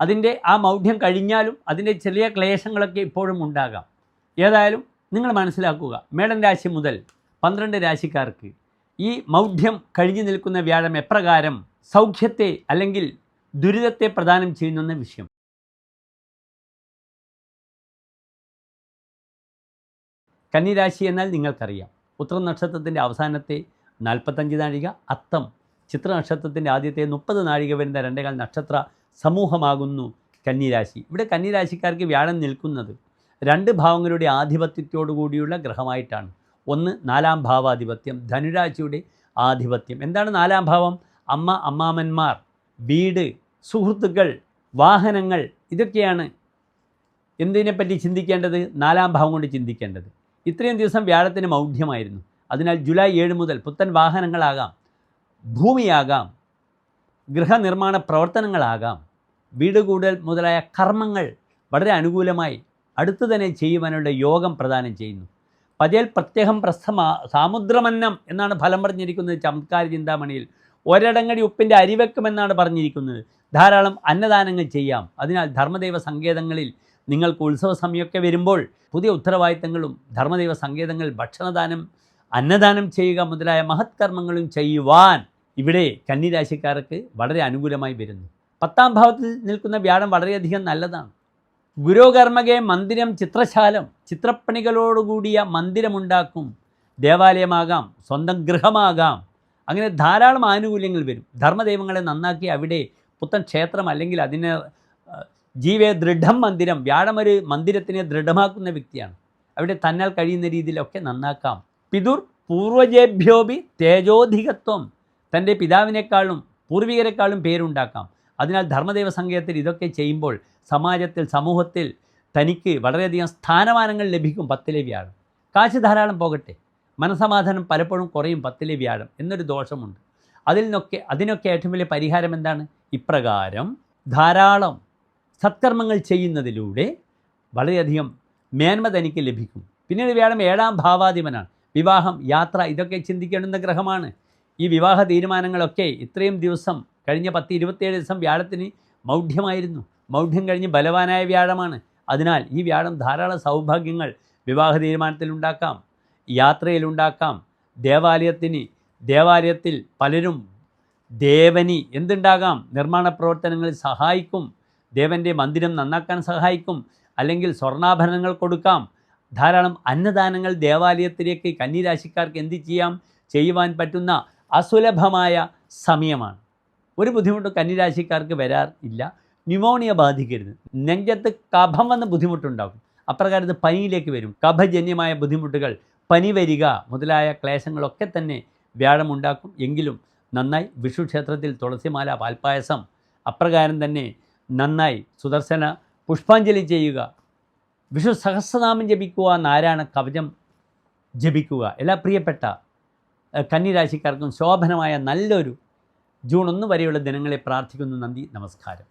അതിന്റെ ആ മൗഢ്യം കഴിഞ്ഞാലും അതിന്റെ ചെറിയ ക്ലേശങ്ങളൊക്കെ ഇപ്പോഴും ഉണ്ടാകാം. ഏതായാലും നിങ്ങൾ മനസ്സിലാക്കുക മേടൻ രാശി മുതൽ പന്ത്രണ്ട് രാശിക്കാർക്ക് ഈ മൗഢ്യം കഴിഞ്ഞു നിൽക്കുന്ന വ്യാഴം എപ്രകാരം സൗഖ്യത്തെ അല്ലെങ്കിൽ ദുരിതത്തെ പ്രദാനം ചെയ്യുന്നെന്ന വിഷയം. കന്നിരാശി എന്നാൽ നിങ്ങൾക്കറിയാം ഉത്തര നക്ഷത്രത്തിന്റെ അവസാനത്തെ നാൽപ്പത്തഞ്ച് നാഴിക അത്തം ചിത്ര നക്ഷത്രത്തിന്റെ ആദ്യത്തെ മുപ്പത് നാഴിക വരുന്ന രണ്ടേകാൽ നക്ഷത്ര സമൂഹമാകുന്നു കന്നിരാശി. ഇവിടെ കന്നിരാശിക്കാർക്ക് വ്യാഴം നിൽക്കുന്നത് രണ്ട് ഭാവങ്ങളുടെ ആധിപത്യത്തോടു കൂടിയുള്ള ഗ്രഹമായിട്ടാണ്. ഒന്ന് നാലാം ഭാവാധിപത്യം ധനുരാശിയുടെ ആധിപത്യം. എന്താണ് നാലാം ഭാവം? അമ്മ അമ്മാമന്മാർ വീട് സുഹൃത്തുക്കൾ വാഹനങ്ങൾ ഇതൊക്കെയാണ്. എന്തിനെപ്പറ്റി ചിന്തിക്കേണ്ടത്? നാലാം ഭാവം കൊണ്ട് ചിന്തിക്കേണ്ടത്. ഇത്രയും ദിവസം വ്യാഴത്തിന് മൗഢ്യമായിരുന്നു. അതിനാൽ ജൂലൈ ഏഴ് മുതൽ പുത്തൻ വാഹനങ്ങളാകാം ഭൂമിയാകാം ഗൃഹനിർമ്മാണ പ്രവർത്തനങ്ങളാകാം. വീട് കൂടൽ മുതലായ കർമ്മങ്ങൾ വളരെ അനുകൂലമായി അടുത്തു തന്നെ ചെയ്യുവാനുള്ള യോഗം പ്രദാനം ചെയ്യുന്നു. പതിയൽ പ്രത്യേകം പ്രസ്ഥമാ സാമുദ്രമന്നം എന്നാണ് ഫലം പറഞ്ഞിരിക്കുന്നത് ചമത്കാര ചിന്താമണിയിൽ. ഒരടങ്ങടി ഉപ്പിന്റെ അരിവെക്കുമെന്നാണ് പറഞ്ഞിരിക്കുന്നത്. ധാരാളം അന്നദാനങ്ങൾ ചെയ്യാം. അതിനാൽ ധർമ്മദൈവ സങ്കേതങ്ങളിൽ നിങ്ങൾക്ക് ഉത്സവ സമയമൊക്കെ വരുമ്പോൾ പുതിയ ഉത്തരവാദിത്തങ്ങളും ധർമ്മദൈവ സങ്കേതങ്ങളിൽ ഭക്ഷണദാനം അന്നദാനം ചെയ്യുക മുതലായ മഹത്കർമ്മങ്ങളും ചെയ്യുവാൻ ഇവിടെ കന്നിരാശിക്കാർക്ക് വളരെ അനുകൂലമായി വരുന്നു. പത്താം ഭാവത്തിൽ നിൽക്കുന്ന വ്യാഴം വളരെയധികം നല്ലതാണ്. ഗുരുകർമ്മകെ മന്ദിരം ചിത്രശാലം ചിത്രപ്പണികളോടുകൂടിയ മന്ദിരമുണ്ടാക്കും. ദേവാലയമാകാം സ്വന്തം ഗൃഹമാകാം. അങ്ങനെ ധാരാളം ആനുകൂല്യങ്ങൾ വരും. ധർമ്മദൈവങ്ങളെ നന്നാക്കി അവിടെ പുത്തൻ ക്ഷേത്രം അല്ലെങ്കിൽ അതിനെ ജീവെ ദൃഢം മന്ദിരം വ്യാഴം ഒരു മന്ദിരത്തിനെ ദൃഢമാക്കുന്ന വ്യക്തിയാണ്. അവിടെ തന്നാൽ കഴിയുന്ന രീതിയിലൊക്കെ നന്നാക്കാം. പിതുർ പൂർവജേഭ്യോപി തേജോധികത്വം. തന്റെ പിതാവിനേക്കാളും പൂർവികരെക്കാളും പേരുണ്ടാക്കാം. അതിനാൽ ധർമ്മദേവ സംഗീതത്തിൽ ഇതൊക്കെ ചെയ്യുമ്പോൾ സമാജത്തിൽ സമൂഹത്തിൽ തനിക്ക് വളരെയധികം സ്ഥാനമാനങ്ങൾ ലഭിക്കും പത്തിലെ വ്യാഴം. കാശ് ധാരാളം പോകട്ടെ. മനസമാധാനം പലപ്പോഴും കുറയും പത്തിലെ വ്യാഴം എന്നൊരു ദോഷമുണ്ട്. അതിൽ നിന്നൊക്കെ അതിനൊക്കെ ഏറ്റവും വലിയ പരിഹാരം എന്താണ്? ഇപ്രകാരം ധാരാളം സത്കർമ്മങ്ങൾ ചെയ്യുന്നതിലൂടെ വളരെയധികം മേന്മ തനിക്ക് ലഭിക്കും. പിന്നീട് വ്യാഴം ഏഴാം ഭാവാധിപനാണ്. വിവാഹം യാത്ര ഇതൊക്കെ ചിന്തിക്കേണ്ടുന്ന ഗ്രഹമാണ്. ഈ വിവാഹ തീരുമാനങ്ങളൊക്കെ ഇത്രയും ദിവസം കഴിഞ്ഞ പത്ത് ഇരുപത്തിയേഴ് ദിവസം വ്യാഴത്തിന് മൗഢ്യമായിരുന്നു. മൗഢ്യം കഴിഞ്ഞ് ബലവാനായ വ്യാഴമാണ്. അതിനാൽ ഈ വ്യാഴം ധാരാളം സൗഭാഗ്യങ്ങൾ വിവാഹ തീരുമാനത്തിലുണ്ടാക്കാം യാത്രയിലുണ്ടാക്കാം ദേവാലയത്തിന് ദേവാലയത്തിൽ പലരും ദേവനി എന്തുണ്ടാകാം? നിർമ്മാണ പ്രവർത്തനങ്ങളിൽ സഹായിക്കും. ദേവന്റെ മന്ദിരം നന്നാക്കാൻ സഹായിക്കും. അല്ലെങ്കിൽ സ്വർണാഭരണങ്ങൾ കൊടുക്കാം. ധാരാളം അന്നദാനങ്ങൾ ദേവാലയത്തിലേക്ക് കന്നിരാശിക്കാർക്ക് എന്ത് ചെയ്യാം? ചെയ്യുവാൻ പറ്റുന്ന അസുലഭമായ സമയമാണ്. ഒരു ബുദ്ധിമുട്ടും കന്നിരാശിക്കാർക്ക് വരാറില്ല ന്യൂമോണിയ ബാധിക്കരുത്. നെഞ്ചത്ത് കഫം വന്ന് ബുദ്ധിമുട്ടുണ്ടാകും അപ്രകാരത്ത് പനിയിലേക്ക് വരും. കഫജന്യമായ ബുദ്ധിമുട്ടുകൾ പനി വരിക മുതലായ ക്ലേശങ്ങളൊക്കെ തന്നെ വ്യാഴമുണ്ടാക്കും. എങ്കിലും നന്നായി വിഷു ക്ഷേത്രത്തിൽ തുളസിമാല പാൽപ്പായസം അപ്രകാരം തന്നെ നന്നായി സുദർശന പുഷ്പാഞ്ജലി ചെയ്യുക. വിഷു സഹസ്രനാമം ജപിക്കുക നാരായണ കവചം ജപിക്കുക. എല്ലാ പ്രിയപ്പെട്ട കന്നിരാശിക്കാർക്കും ശോഭനമായ നല്ലൊരു ജൂൺ ഒന്ന് വരെയുള്ള ദിനങ്ങളെ പ്രാർത്ഥിക്കുന്നു നന്ദി നമസ്കാരം.